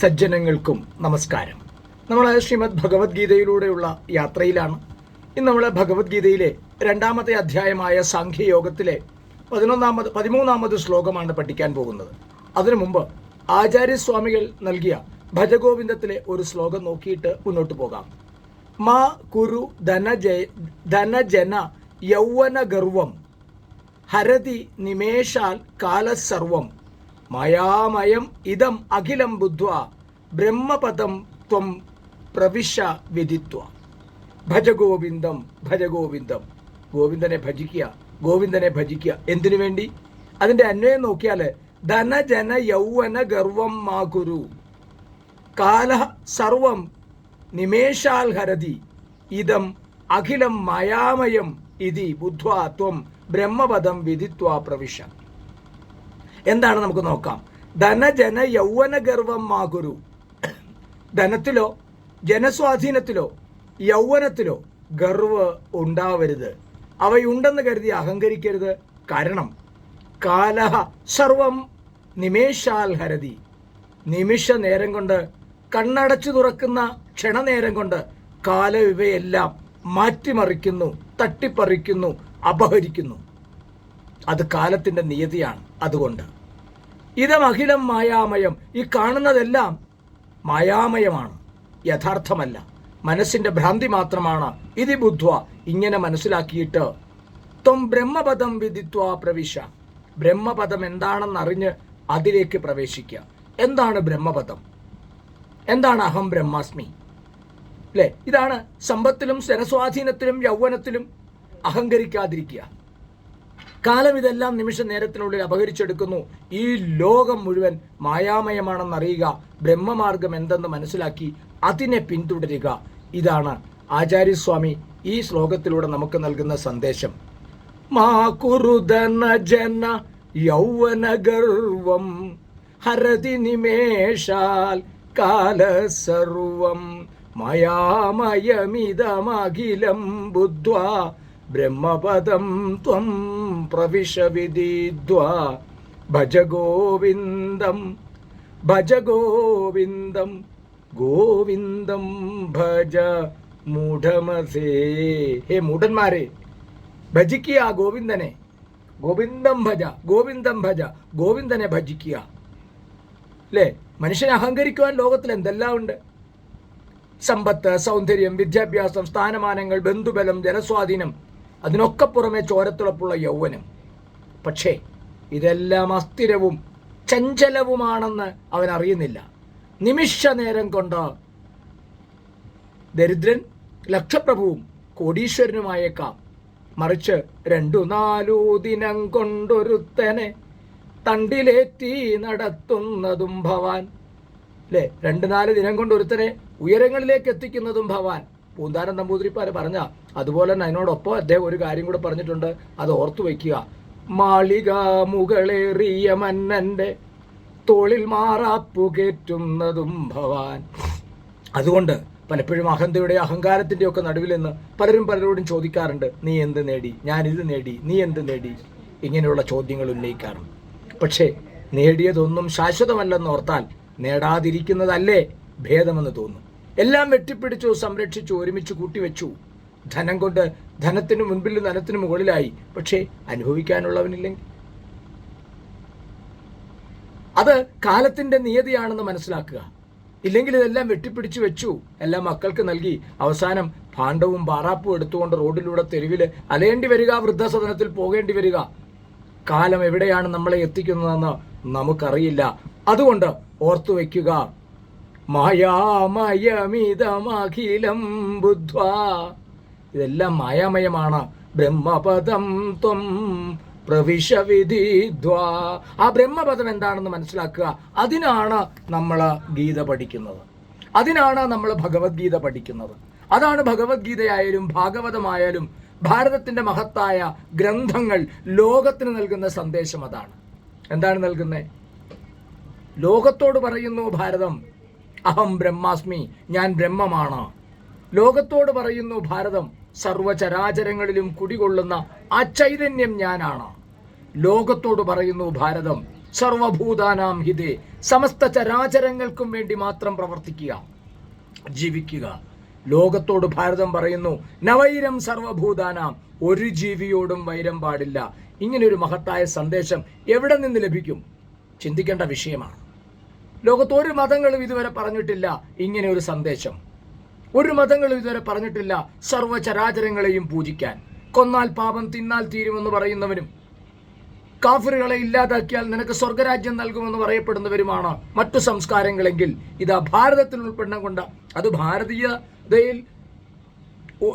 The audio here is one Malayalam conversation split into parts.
സജ്ജനങ്ങൾക്കും നമസ്കാരം. നമ്മൾ ശ്രീമദ് ഭഗവത്ഗീതയിലൂടെയുള്ള യാത്രയിലാണ്. ഇന്ന് നമ്മൾ ഭഗവത്ഗീതയിലെ രണ്ടാമത്തെ അധ്യായമായ സാഖ്യയോഗത്തിലെ പതിനൊന്നാമത് പതിമൂന്നാമത് ശ്ലോകമാണ് പഠിക്കാൻ പോകുന്നത്. അതിനു മുമ്പ് ആചാര്യസ്വാമികൾ നൽകിയ ഭജഗോവിന്ദത്തിലെ ഒരു ശ്ലോകം നോക്കിയിട്ട് മുന്നോട്ട് പോകാം. മാ കുരു ധനജയ ധനജന യൗവന ഗർവം ഹരതി നിമേഷാൽ കാലസർവം മയാമയം ഇതം അഖിലം ബുദ്ധ്വ ബ്രഹ്മപദം ത്വം പ്രവിശ വിധിത്വ. ഭജഗോവിന്ദം ഭജഗോവിന്ദം ഗോവിന്ദനെ ഭജിക്കുക ഗോവിന്ദനെ ഭജിക്കുക. എന്തിനു വേണ്ടി? അതിന്റെ അന്വയം നോക്കിയാൽ ധനജന യൗവന ഗർവം മാകുരു കാല സർവം നിമേഷാൽ ഹരതി. ഇതം അഖിലം മയാമയം ഇതി ബുദ്ധ്വാ ത്വം ബ്രഹ്മപദം വിധിത്വ പ്രവിശ. എന്താണ് നമുക്ക് നോക്കാം. ധനജന യൗവന ഗർവം മാകുരു. ധനത്തിലോ ജനസ്വാധീനത്തിലോ യൗവനത്തിലോ ഗർവ് ഉണ്ടാവരുത്. അവയുണ്ടെന്ന് കരുതി അഹങ്കരിക്കരുത്. കാരണം കാലഹ സർവം നിമേഷാൽ ഹരതി. നിമിഷ നേരം കൊണ്ട് കണ്ണടച്ചു തുറക്കുന്ന ക്ഷണനേരം കൊണ്ട് കാലം ഇവയെല്ലാം മാറ്റിമറിക്കുന്നു തട്ടിപ്പറിക്കുന്നു അപഹരിക്കുന്നു. അത് കാലത്തിന്റെ നിയതിയാണ്. അതുകൊണ്ട് ഇതം അഖിലം മായാമയം. ഈ കാണുന്നതെല്ലാം മായാമയമാണ്. യഥാർത്ഥമല്ല. മനസ്സിന്റെ ഭ്രാന്തി മാത്രമാണ്. ഇതി ബുദ്ധ്വ. ഇങ്ങനെ മനസ്സിലാക്കിയിട്ട് ത്വം ബ്രഹ്മപദം വിധിത്വ പ്രവിശ. ബ്രഹ്മപദം എന്താണെന്നറിഞ്ഞ് അതിലേക്ക് പ്രവേശിക്കുക. എന്താണ് ബ്രഹ്മപദം? എന്താണ് അഹം ബ്രഹ്മാസ്മി? അല്ലേ ഇതാണ് സമ്പത്തിലും സ്ഥിരസ്വാധീനത്തിലും യൗവനത്തിലും അഹങ്കരിക്കാതിരിക്കുക. കാലം ഇതെല്ലാം നിമിഷ നേരത്തിനുള്ളിൽ അപഹരിച്ചെടുക്കുന്നു. ഈ ലോകം മുഴുവൻ മായാമയമാണെന്നറിയുക ബ്രഹ്മമാർഗം എന്തെന്ന് മനസ്സിലാക്കി അതിനെ പിന്തുടരുക. ഇതാണ് ആചാര്യസ്വാമി ഈ ശ്ലോകത്തിലൂടെ നമുക്ക് നൽകുന്ന സന്ദേശം. മാ ജന ഹരതി നിമേഷാൽ കാലസർവം മയാമയമിതമഖിലം ബുദ്ധ്വാ ബ്രഹ്മപദം ത്വം പ്രവിശ വിദിദ്വ ഭജ ഗോവിന്ദം ഭജ ഗോവിന്ദം ഗോവിന്ദം ഭജ മൂഢമസേ. ഹേ മൂഢന്മാരെ ഭജിക്കുക ഗോവിന്ദനെ. ഗോവിന്ദം ഭജ ഗോവിന്ദം ഭജ ഗോവിന്ദനെ ഭജിക്കുക. അല്ലേ മനുഷ്യനെ അഹങ്കരിക്കുവാൻ ലോകത്തിൽ എന്തെല്ലാം ഉണ്ട്? സമ്പത്ത് സൗന്ദര്യം വിദ്യാഭ്യാസം സ്ഥാനമാനങ്ങൾ ബന്ധുബലം ജനസ്വാധീനം അതിനൊക്കെ പുറമെ ചോരത്തിളപ്പുള്ള യൗവനം. പക്ഷേ ഇതെല്ലാം അസ്ഥിരവും ചഞ്ചലവുമാണെന്ന് അവൻ അറിയുന്നില്ല നിമിഷ നേരം കൊണ്ട് ദരിദ്രൻ ലക്ഷപ്രഭുവും കോടീശ്വരനുമായേക്കാം. മറിച്ച് രണ്ടു നാലു ദിനം കൊണ്ടൊരുത്തനെ തണ്ടിലേറ്റി നടത്തുന്നതും ഭവാൻ. അല്ലേ രണ്ട് നാല് ദിനം കൊണ്ടൊരുത്തനെ ഉയരങ്ങളിലേക്ക് എത്തിക്കുന്നതും ഭവാൻ. പൂന്താനം നമ്പൂതിരിപ്പാര് പറഞ്ഞ അതുപോലെ തന്നെ അതിനോടൊപ്പം അദ്ദേഹം ഒരു കാര്യം കൂടെ പറഞ്ഞിട്ടുണ്ട്. അത് ഓർത്തു വയ്ക്കുക. മാളിക മുകളേറിയ മന്നന്റെ തോളിൽ മാറാപ്പുകേറ്റുന്നതും ഭവാൻ. അതുകൊണ്ട് പലപ്പോഴും അഹന്തയുടെ അഹങ്കാരത്തിന്റെ ഒക്കെ നടുവിൽ നിന്ന് പലരും പലരോടും ചോദിക്കാറുണ്ട് നീ എന്ത് നേടി? ഞാൻ ഇത് നേടി. നീ എന്ത് നേടി? ഇങ്ങനെയുള്ള ചോദ്യങ്ങൾ ഉന്നയിക്കാറുണ്ട്. പക്ഷേ നേടിയതൊന്നും ശാശ്വതമല്ലെന്ന് ഓർത്താൽ നേടാതിരിക്കുന്നതല്ലേ ഭേദമെന്ന് തോന്നും. എല്ലാം വെട്ടിപ്പിടിച്ചു സംരക്ഷിച്ചു ഒരുമിച്ച് കൂട്ടിവെച്ചു. ധനം കൊണ്ട് ധനത്തിന് മുൻപിൽ ധനത്തിന് മുകളിലായി. പക്ഷേ അനുഭവിക്കാനുള്ളവനില്ലെങ്കിൽ? അത് കാലത്തിന്റെ നിയതിയാണെന്ന് മനസ്സിലാക്കുക. ഇല്ലെങ്കിൽ ഇതെല്ലാം വെട്ടിപ്പിടിച്ചു വെച്ചു. എല്ലാം മക്കൾക്ക് നൽകി. അവസാനം ഭാണ്ഡവും പാറാപ്പും എടുത്തുകൊണ്ട് റോഡിലൂടെ തെരുവിൽ അലയേണ്ടി വരിക വൃദ്ധസദനത്തിൽ പോകേണ്ടി വരിക. കാലം എവിടെയാണ് നമ്മളെ എത്തിക്കുന്നതെന്ന് നമുക്കറിയില്ല. അതുകൊണ്ട് ഓർത്തു വയ്ക്കുക. മായാമയമിതമഖിലം ബുദ്ധ്വ. ഇതെല്ലാം മായാമയമാണ്. ബ്രഹ്മപദം ത്വം പ്രവിശ വിധിദ്വ ആ ബ്രഹ്മപദം എന്താണെന്ന് മനസ്സിലാക്കുക. അതിനാണ് നമ്മൾ ഗീത പഠിക്കുന്നത്. അതിനാണ് നമ്മൾ ഭഗവത്ഗീത പഠിക്കുന്നത്. അതാണ് ഭഗവത്ഗീതയായാലും ഭാഗവതമായാലും ഭാരതത്തിന്റെ മഹത്തായ ഗ്രന്ഥങ്ങൾ ലോകത്തിന് നൽകുന്ന സന്ദേശം അതാണ്. എന്താണ് നൽകുന്നത് ലോകത്തോട് പറയുന്നു ഭാരതം. അഹം ബ്രഹ്മാസ്മി ഞാൻ ബ്രഹ്മമാണ്. ലോകത്തോട് പറയുന്നു ഭാരതം സർവചരാചരങ്ങളിലും കുടികൊള്ളുന്ന ആ ചൈതന്യം ഞാനാണ്. ലോകത്തോട് പറയുന്നു ഭാരതം സർവഭൂതാനാം ഹിതേ സമസ്ത ചരാചരങ്ങൾക്കും വേണ്ടി മാത്രം പ്രവർത്തിക്കുക ജീവിക്കുക. ലോകത്തോട് ഭാരതം പറയുന്നു നവൈരം സർവഭൂതാനാം ഒരു ജീവിയോടും വൈരം പാടില്ല. ഇങ്ങനെ ഒരു മഹത്തായ സന്ദേശം എവിടെ നിന്ന് ലഭിക്കും? ചിന്തിക്കേണ്ട വിഷയമാണ്. ലോകത്ത് ഒരു മതങ്ങളും ഇതുവരെ പറഞ്ഞിട്ടില്ല. ഇങ്ങനെ ഒരു സന്ദേശം. ഒരു മതങ്ങളും ഇതുവരെ പറഞ്ഞിട്ടില്ല. സർവചരാചരങ്ങളെയും പൂജിക്കാൻ. കൊന്നാൽ പാപം തിന്നാൽ തീരുമെന്ന് പറയുന്നവരും കാഫറുകളെ ഇല്ലാതാക്കിയാൽ നിനക്ക് സ്വർഗരാജ്യം നൽകുമെന്ന് പറയപ്പെടുന്നവരുമാണ് മറ്റു സംസ്കാരങ്ങളെങ്കിൽ. ഇതാ ഭാരതത്തിൽ ഉൾപ്പെടണം കൊണ്ട് അത് ഭാരതീയതയിൽ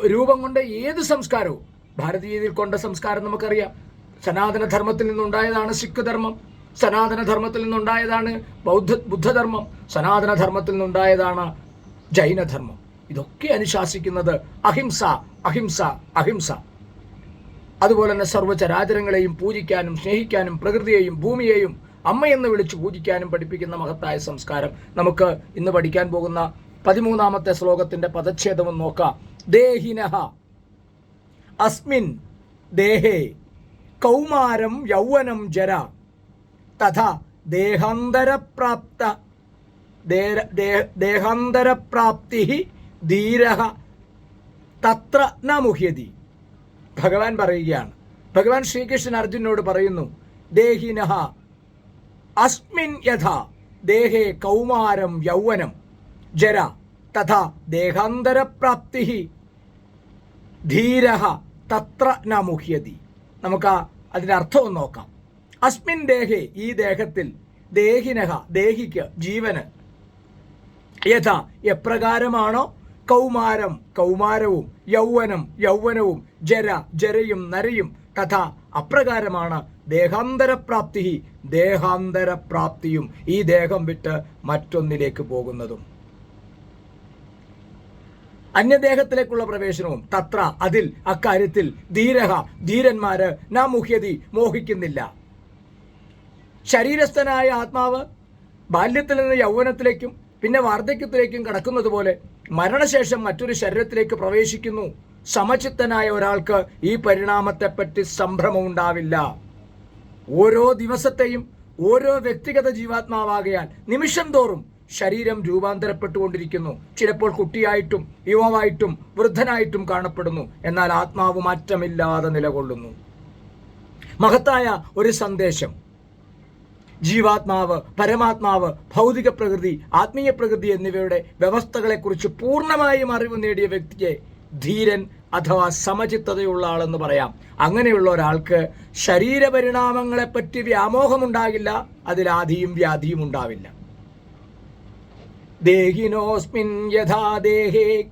രൂപം കൊണ്ട ഏത് സംസ്കാരവും. ഭാരതീയതയിൽ കൊണ്ട സംസ്കാരം നമുക്കറിയാം. സനാതന ധർമ്മത്തിൽ നിന്നുണ്ടായതാണ് സിഖ് ധർമ്മം. സനാതന ധർമ്മത്തിൽ നിന്നുണ്ടായതാണ് ബൗദ്ധ ബുദ്ധധർമ്മം. സനാതനധർമ്മത്തിൽ നിന്നുണ്ടായതാണ് ജൈനധർമ്മം. ഇതൊക്കെ അനുശാസിക്കുന്നത് അഹിംസ അഹിംസ അഹിംസ. അതുപോലെ തന്നെ സർവചരാചരങ്ങളെയും പൂജിക്കാനും സ്നേഹിക്കാനും പ്രകൃതിയെയും ഭൂമിയെയും അമ്മയെന്ന് വിളിച്ച് പൂജിക്കാനും പഠിപ്പിക്കുന്ന മഹത്തായ സംസ്കാരം. നമുക്ക് ഇന്ന് പഠിക്കാൻ പോകുന്ന പതിമൂന്നാമത്തെ ശ്ലോകത്തിന്റെ പദച്ഛേദവും നോക്കാം. ദേഹിനഹ. അസ്മിൻ ദേഹേ. കൗമാരം യൗവനം ജര. തഥാ ദേഹാന്തരപ്രാപ്ത ധീരഃ തത്ര ന മുഹ്യതി ഭഗവാൻ പറയുകയാണ്. ഭഗവാൻ ശ്രീകൃഷ്ണൻ അർജുനോട് പറയുന്നു ദേഹിനഹ അസ്മിൻ യഥ ദേഹേ കൗമാരം യൗവനം ജര തഥാ ദേഹാന്തരപ്രാപ്തി ധീരഃ തത്ര ന മുഹ്യതി നമുക്ക് അതിന്റെ അർത്ഥം നോക്കാം. അസ്മിൻ ദേഹേ ഈ ദേഹത്തിൽ ദേഹിനഹ ദേഹിക്ക് ജീവന് യഥാ എപ്രകാരമാണോ? കൗമാരം കൗമാരവും യൗവനം യൗവനവും ജര ജരയും നരയും തഥാ അപ്രകാരമാണ്. ദേഹാന്തരപ്രാപ്തി ദേഹാന്തരപ്രാപ്തിയും ഈ ദേഹം വിട്ട് മറ്റൊന്നിലേക്ക് പോകുന്നതും. അന്യദേഹത്തിലേക്കുള്ള പ്രവേശനവും തത്ര അതിൽ അക്കാര്യത്തിൽ ധീരഹ ധീരന്മാര് നാം മുഹ്യതി മോഹിക്കുന്നില്ല. ശരീരസ്ഥനായ ആത്മാവ് ബാല്യത്തിൽ നിന്ന് യൗവനത്തിലേക്കും പിന്നെ വാർദ്ധക്യത്തിലേക്കും കടക്കുന്നത് പോലെ മരണശേഷം മറ്റൊരു ശരീരത്തിലേക്ക് പ്രവേശിക്കുന്നു. സമചിത്തനായ ഒരാൾക്ക് ഈ പരിണാമത്തെപ്പറ്റി സംഭ്രമം ഉണ്ടാവില്ല ഓരോ ദിവസത്തെയും ഓരോ വ്യക്തിഗത ജീവാത്മാവാകയാൽ നിമിഷം തോറും ശരീരം രൂപാന്തരപ്പെട്ടുകൊണ്ടിരിക്കുന്നു. ചിലപ്പോൾ കുട്ടിയായിട്ടും യുവമായിട്ടും വൃദ്ധനായിട്ടും കാണപ്പെടുന്നു. എന്നാൽ ആത്മാവ് മാറ്റമില്ലാതെ നിലകൊള്ളുന്നു. മഹത്തായ ഒരു സന്ദേശം. ജീവാത്മാവ് പരമാത്മാവ് ഭൗതിക പ്രകൃതി ആത്മീയ പ്രകൃതി എന്നിവയുടെ വ്യവസ്ഥകളെക്കുറിച്ച് പൂർണമായും അറിവ് നേടിയ വ്യക്തിയെ ധീരൻ അഥവാ സമചിത്തതയുള്ള ആളെന്ന് പറയാം. അങ്ങനെയുള്ള ഒരാൾക്ക് ശരീരപരിണാമങ്ങളെപ്പറ്റി വ്യാമോഹമുണ്ടാകില്ല അതിൽ ആധിയും വ്യാധിയും ഉണ്ടാവില്ല. ദേഹിനോസ്മിൻ യഥാ ദേഹേ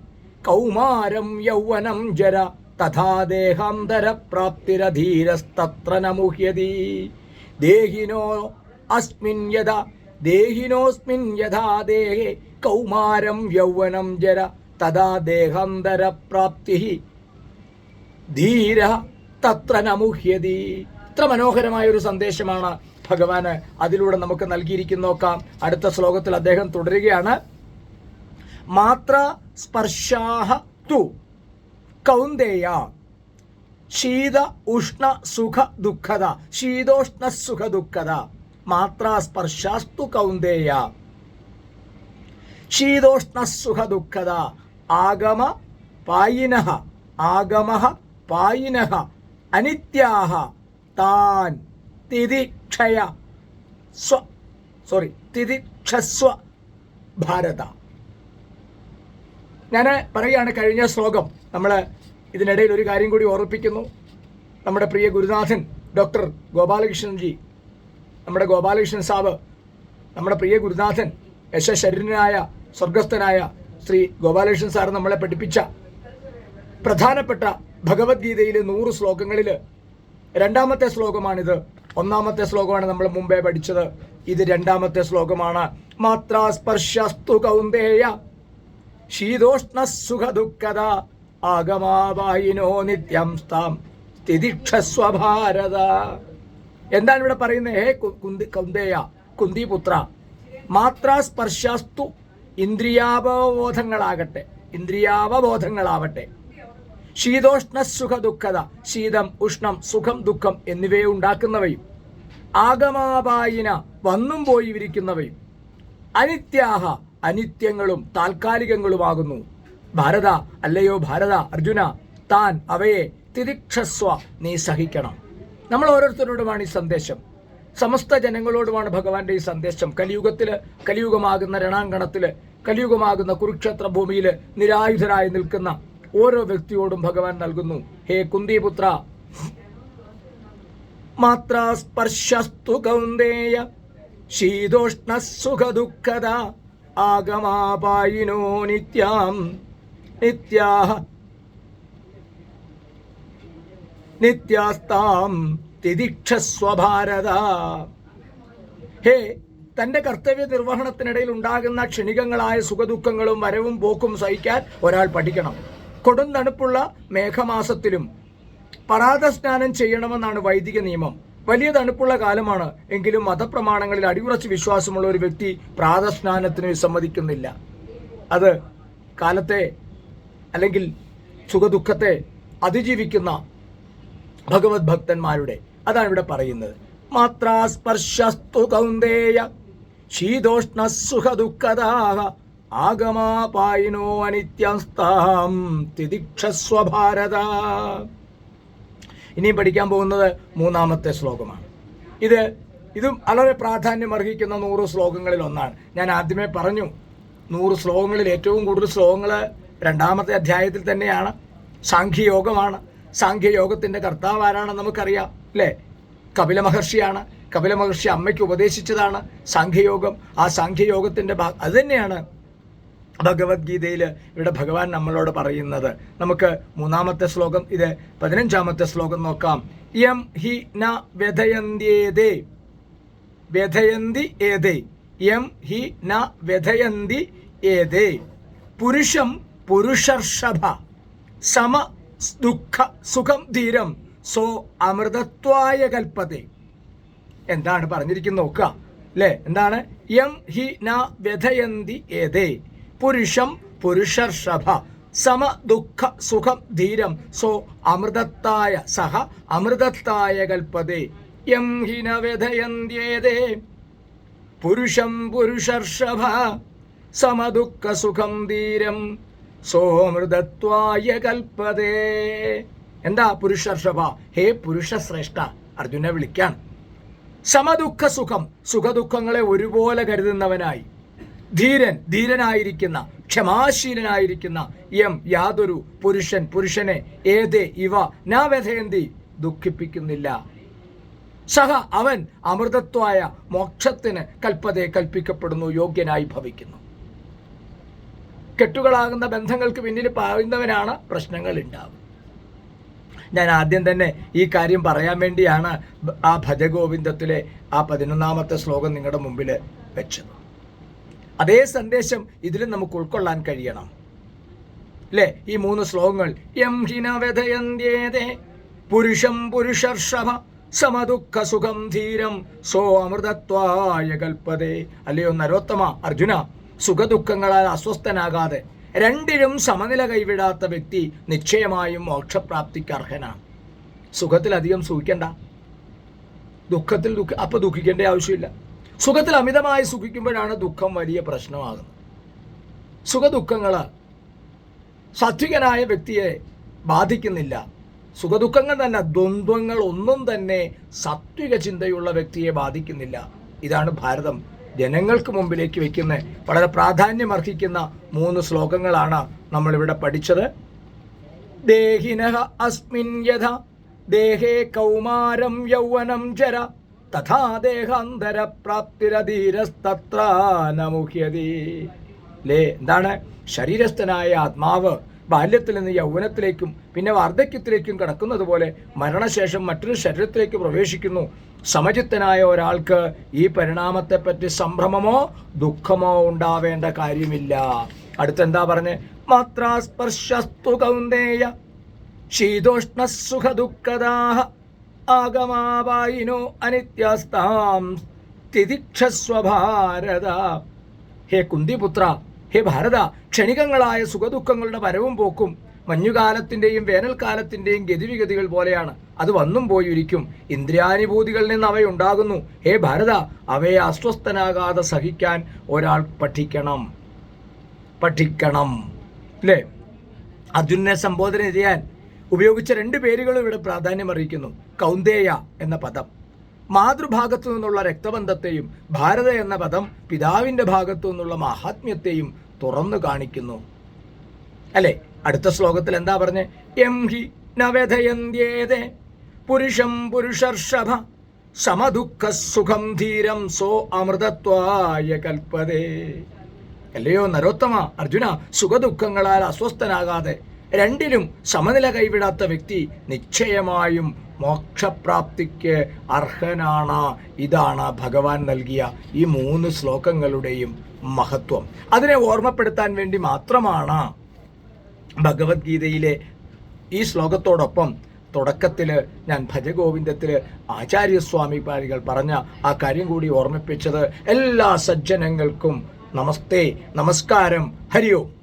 കൗമാരം യൗവനം ജര തഥാ ദേഹാന്തരപ്രാപ്തിരധീരസ്തത്ര നമുഹ്യതി. ദേഹിനോ അസ്മിൻ യഥാ ദേഹിനോസ്മിൻ യഥാ ദേഹേ കൗമാരം യൗവനം ജര തഥാ ദേഹാന്തര പ്രാപ്തി ധീര തത്ര നമുഹ്യതി. ഇത്ര മനോഹരമായ ഒരു സന്ദേശമാണ് ഭഗവാന് അതിലൂടെ നമുക്ക് നൽകിയിരിക്കുന്ന നോക്കാം. അടുത്ത ശ്ലോകത്തിൽ അദ്ദേഹം തുടരുകയാണ്. മാത്ര സ്പർശാഹ തു കൗന്ദേയ ശീത ഉഷ്ണ സുഖ ദുഃഖത ശീതോഷ്ണ സുഖ ദുഃഖത. മാത്ര സ്പർശാസ്തു കൗന്ദേയ ശീതോഷ്ണ സുഖ ദുഃഖത ആഗമ പായിന ആഗമ പായിന അനിത്യാഹ താൻ തിദിക്ഷയ സ്വ സോറി തിദിക്ഷസ്വ ഭാരത. ഞാൻ പറയുകയാണ് കഴിഞ്ഞ ശ്ലോകം. നമ്മൾ ഇതിനിടയിൽ ഒരു കാര്യം കൂടി ഓർമ്മിപ്പിക്കുന്നു. നമ്മുടെ പ്രിയ ഗുരുനാഥൻ ഡോക്ടർ ഗോപാലകൃഷ്ണൻജി നമ്മുടെ ഗോപാലകൃഷ്ണൻ സാബ് നമ്മുടെ പ്രിയ ഗുരുനാഥൻ യശശരീരനായ സ്വർഗസ്ഥനായ ശ്രീ ഗോപാലകൃഷ്ണൻ സാർ നമ്മളെ പഠിപ്പിച്ച പ്രധാനപ്പെട്ട ഭഗവത്ഗീതയിലെ നൂറ് ശ്ലോകങ്ങളിൽ രണ്ടാമത്തെ ശ്ലോകമാണിത്. ഒന്നാമത്തെ ശ്ലോകമാണ് നമ്മൾ മുമ്പേ പഠിച്ചത്. ഇത് രണ്ടാമത്തെ ശ്ലോകമാണ്. മാത്രാസ്പർശസ്തു കൗന്ദേയ ശീതോഷ്ണ സുഖ ദുഃഖത ആഗമാവായിനോ നിത്യം സ്ഥാം സ്ഥിതിക്ഷസ്വ ഭാരത എന്താണ് ഇവിടെ പറയുന്നത് ഹേ കുന്തി കുന്തേയ കുന്തിപുത്ര. മാത്രാ സ്പർശസ്തു ഇന്ദ്രിയാവബോധങ്ങളാകട്ടെ. ഇന്ദ്രിയാവബോധങ്ങളാവട്ടെ. ശീതോഷ്ണ സുഖ ദുഃഖത ശീതം ഉഷ്ണം സുഖം ദുഃഖം എന്നിവയെ ഉണ്ടാക്കുന്നവയും ആഗമാപായിന വന്നും പോയി വിരിക്കുന്നവയും അനിത്യാഹ അനിത്യങ്ങളും താൽക്കാലികങ്ങളുമാകുന്നു. ഭാരത അല്ലയോ ഭാരത അർജുന താൻ അവയെ തിരിക്ഷസ്വ നീ സഹിക്കണം. നമ്മൾ ഓരോരുത്തരോടുമാണ് ഈ സന്ദേശം. സമസ്ത ജനങ്ങളോടുമാണ് ഭഗവാന്റെ ഈ സന്ദേശം. കലിയുഗത്തിൽ കലിയുഗമാകുന്ന രണാങ്കണത്തിൽ കലിയുഗമാകുന്ന കുരുക്ഷേത്ര ഭൂമിയിൽ നിരായുധരായി നിൽക്കുന്ന ഓരോ വ്യക്തിയോടും ഭഗവാൻ നൽകുന്നു. ഹേ കുന്തിപുത്ര മാത്രാസ്പർശസ്തു കൗന്ദേയ ശീതോഷ്ണ സുഖ ദുഃഖത ആഗമാപായിനോ നിത്യാം നിത്യാഹ നിത്യാസ്താം തിദിക്ഷസ്വഭാരത ഹേ തന്റെ കർത്തവ്യ നിർവഹണത്തിനിടയിൽ ഉണ്ടാകുന്ന ക്ഷണികങ്ങളായ സുഖദുഃഖങ്ങളും വരവും പോക്കും സഹിക്കാൻ ഒരാൾ പഠിക്കണം. കൊടും തണുപ്പുള്ള മേഘമാസത്തിലും പറാത സ്നാനം ചെയ്യണമെന്നാണ് വൈദിക നിയമം. വലിയ തണുപ്പുള്ള കാലമാണ് എങ്കിലും മതപ്രമാണങ്ങളിൽ അടിയുറച്ച് വിശ്വാസമുള്ള ഒരു വ്യക്തി പ്രാതസ്നാനത്തിന് വിസമ്മതിക്കുന്നില്ല. അത് കാലത്തെ അല്ലെങ്കിൽ സുഖദുഃഖത്തെ അതിജീവിക്കുന്ന ഭഗവത് ഭക്തന്മാരുടെ അതാണ് ഇവിടെ പറയുന്നത്. മാത്രാസ്പർശസ്തു കൗന്ദേയ ശീതോഷ്ണ സുഖദുഃഖദാഹ ആഗമാപായിനോ അനിത്യസ്താം തിദിക്ഷസ്വ ഭാരത ഇനിയും പഠിക്കാൻ പോകുന്നത് മൂന്നാമത്തെ ശ്ലോകമാണ്. ഇത് ഇതും വളരെ പ്രാധാന്യം അർഹിക്കുന്ന നൂറ് ശ്ലോകങ്ങളിൽ ഒന്നാണ് ഞാൻ ആദ്യമേ പറഞ്ഞു നൂറ് ശ്ലോകങ്ങളിൽ ഏറ്റവും കൂടുതൽ ശ്ലോകങ്ങൾ രണ്ടാമത്തെ അധ്യായത്തിൽ തന്നെയാണ്. സാഖ്യയോഗമാണ്. സാഖ്യയോഗത്തിന്റെ കർത്താവ് ആരാണെന്ന് നമുക്കറിയാം അല്ലേ? കപില മഹർഷിയാണ്. കപില മഹർഷി അമ്മയ്ക്ക് ഉപദേശിച്ചതാണ് സാഖ്യയോഗം. ആ സാഖ്യയോഗത്തിന്റെ ഭാ അത് തന്നെയാണ് ഭഗവത്ഗീതയിൽ ഇവിടെ ഭഗവാൻ നമ്മളോട് പറയുന്നത്. നമുക്ക് മൂന്നാമത്തെ ശ്ലോകം ഇത് പതിനഞ്ചാമത്തെ ശ്ലോകം നോക്കാം. യം ഹി ന വ്യഥയന്തിയേതേ വ്യഥയന്തി ഏതേ? യം ഹി ന വ്യഥയന്തി ഏതേ? പുരുഷം പുരുഷർഷഭ സമ ദുഃഖ സുഖം ധീരം സോ അമൃതത്വായ കൽപ്പതേ എന്താണ് പറഞ്ഞിരിക്കുന്നത് നോക്കുക. അല്ലേ എന്താണ്? യം ഹി ന വ്യഥയന്തി ഏതേ. പുരുഷം പുരുഷർഷഭ. സമ ദുഃഖ സുഖം ധീരം. സോ അമൃതത്തായ സഹ അമൃതത്തായ കൽപ്പതേ യം ഹി ന വ്യഥയന്ത്യേതേ പുരുഷം പുരുഷർഷഭ. സമദുഃഖ സുഖം ധീരം. സോമൃതത്വായ കൽപ്പതേ എന്താ പുരുഷർഷഭ? ഹേ പുരുഷശ്രേഷ്ഠ അർജുനെ വിളിക്കാൻ. സമദുഃഖ സുഖം സുഖദുഃഖങ്ങളെ ഒരുപോലെ കരുതുന്നവനായി. ധീരൻ ധീരനായിരിക്കുന്ന ക്ഷമാശീലനായിരിക്കുന്ന എം യാതൊരു പുരുഷൻ പുരുഷനെ ഏതേ ഇവ നാവ്യഥയന്തി ദുഃഖിപ്പിക്കുന്നില്ല. സഹ അവൻ അമൃതത്വായ മോക്ഷത്തിന് കൽപ്പതയെ കൽപ്പിക്കപ്പെടുന്നു യോഗ്യനായി ഭവിക്കുന്നു. കെട്ടുകളാകുന്ന ബന്ധങ്ങൾക്ക് പിന്നിൽ പായുന്നവനാണ് പ്രശ്നങ്ങൾ ഉണ്ടാവുക ഞാൻ ആദ്യം തന്നെ ഈ കാര്യം പറയാൻ വേണ്ടിയാണ് ആ ഭജഗോവിന്ദത്തിലെ ആ പതിനൊന്നാമത്തെ ശ്ലോകം നിങ്ങളുടെ മുമ്പിൽ വെച്ചത്. അതേ സന്ദേശം ഇതിലും നമുക്ക് ഉൾക്കൊള്ളാൻ കഴിയണം. അല്ലേ ഈ മൂന്ന് ശ്ലോകങ്ങൾ യം പുരുഷം പുരുഷർഷമ സമദുഃഖ സുഖം ധീരം സോ അമൃതത്വായ കൽപ്പതേ. അല്ലയോ നരോത്തമ അർജുന സുഖദുഃഖങ്ങളാൽ അസ്വസ്ഥനാകാതെ രണ്ടിലും സമനില കൈവിടാത്ത വ്യക്തി നിശ്ചയമായും മോക്ഷപ്രാപ്തിക്ക് അർഹനാണ്. സുഖത്തിലധികം സുഖിക്കണ്ട. ദുഃഖത്തിൽ ദുഃഖ അപ്പൊ ദുഃഖിക്കേണ്ട ആവശ്യമില്ല. സുഖത്തിൽ അമിതമായി സുഖിക്കുമ്പോഴാണ് ദുഃഖം വലിയ പ്രശ്നമാകുന്നത്. സുഖദുഃഖങ്ങൾ സാത്വികനായ വ്യക്തിയെ ബാധിക്കുന്നില്ല. സുഖദുഃഖങ്ങൾ തന്നെ ദ്വന്ദ്വങ്ങൾ ഒന്നും തന്നെ സാത്വിക ചിന്തയുള്ള വ്യക്തിയെ ബാധിക്കുന്നില്ല. ഇതാണ് ഭാരതം. ജനങ്ങൾക്ക് മുമ്പിലേക്ക് വയ്ക്കുന്ന വളരെ പ്രാധാന്യമർഹിക്കുന്ന മൂന്ന് ശ്ലോകങ്ങളാണ് നമ്മളിവിടെ പഠിച്ചത്. ദേഹിനഃ അസ്മിൻ യഥ ദേഹേ കൗമാരം യൗവനം ചര തഥാ ദേഹാന്തര ലേ എന്താണ്? ശരീരസ്ഥനായ ആത്മാവ് ബാല്യത്തിൽ നിന്ന് യൗവനത്തിലേക്കും പിന്നെ വാർദ്ധക്യത്തിലേക്കും കടക്കുന്നത് പോലെ മരണശേഷം മറ്റൊരു ശരീരത്തിലേക്ക് പ്രവേശിക്കുന്നു. സമചിത്തനായ ഒരാൾക്ക് ഈ പരിണാമത്തെപ്പറ്റി സംഭ്രമമോ ദുഃഖമോ ഉണ്ടാവേണ്ട കാര്യമില്ല. അടുത്തെന്താ പറഞ്ഞ്? മാത്രാസ്പർശസ്തു കൗന്ദേയ ശീതോഷ്ണ സുഖ ദുഃഖദാഹ ആഗമാവായിനോ അനിത്യസ്താം തിദിക്ഷസ്വ ഭാരത ഹേ കുന്തിപുത്ര ഹേ ഭാരത ക്ഷണികങ്ങളായ സുഖദുഃഖങ്ങളുടെ വരവും പോക്കും മഞ്ഞുകാലത്തിന്റെയും വേനൽക്കാലത്തിന്റെയും ഗതിവിഗതികൾ പോലെയാണ്. അത് വന്നും പോയിരിക്കും. ഇന്ദ്രിയാനുഭൂതികളിൽ നിന്ന് അവയുണ്ടാകുന്നു ഹേ ഭാരത അവയെ അസ്വസ്ഥനാകാതെ സഹിക്കാൻ ഒരാൾ പഠിക്കണം. പഠിക്കണം. അല്ലേ അർജുനെ സംബോധന ചെയ്യാൻ ഉപയോഗിച്ച രണ്ട് പേരുകളും ഇവിടെ പ്രാധാന്യം അറിയിക്കുന്നു കൗന്ദേയ എന്ന പദം. മാതൃഭാഗത്തു നിന്നുള്ള രക്തബന്ധത്തെയും ഭാരത എന്ന പദം പിതാവിന്റെ ഭാഗത്തു നിന്നുള്ള മഹാത്മ്യത്തെയും തുറന്നു കാണിക്കുന്നു. അല്ലെ? അടുത്ത ശ്ലോകത്തിൽ എന്താ പറഞ്ഞ്? എം ഹി നവധയന്ത്യേതേ പുരുഷം പുരുഷർഷഭ സമദുഃഖ സുഖം ധീരം സോ അമൃതത്വായ കൽപ്പതേ അല്ലയോ നരോത്തമ അർജുന സുഖദുഃഖങ്ങളാൽ അസ്വസ്ഥനാകാതെ രണ്ടിലും സമനില കൈവിടാത്ത വ്യക്തി നിശ്ചയമായും മോക്ഷപ്രാപ്തിക്ക് അർഹനാണ്. ഇതാണ് ഭഗവാൻ നൽകിയ ഈ മൂന്ന് ശ്ലോകങ്ങളുടെയും മഹത്വം. അതിനെ ഓർമ്മപ്പെടുത്താൻ വേണ്ടി മാത്രമാണ് ഭഗവത്ഗീതയിലെ ഈ ശ്ലോകത്തോടൊപ്പം തുടക്കത്തിൽ ഞാൻ ഭജഗോവിന്ദത്തിൽ ആചാര്യസ്വാമി പാരികൾ പറഞ്ഞ ആ കാര്യം കൂടി ഓർമ്മിപ്പിച്ചത് എല്ലാ സജ്ജനങ്ങൾക്കും നമസ്തേ നമസ്കാരം ഹരി ഓം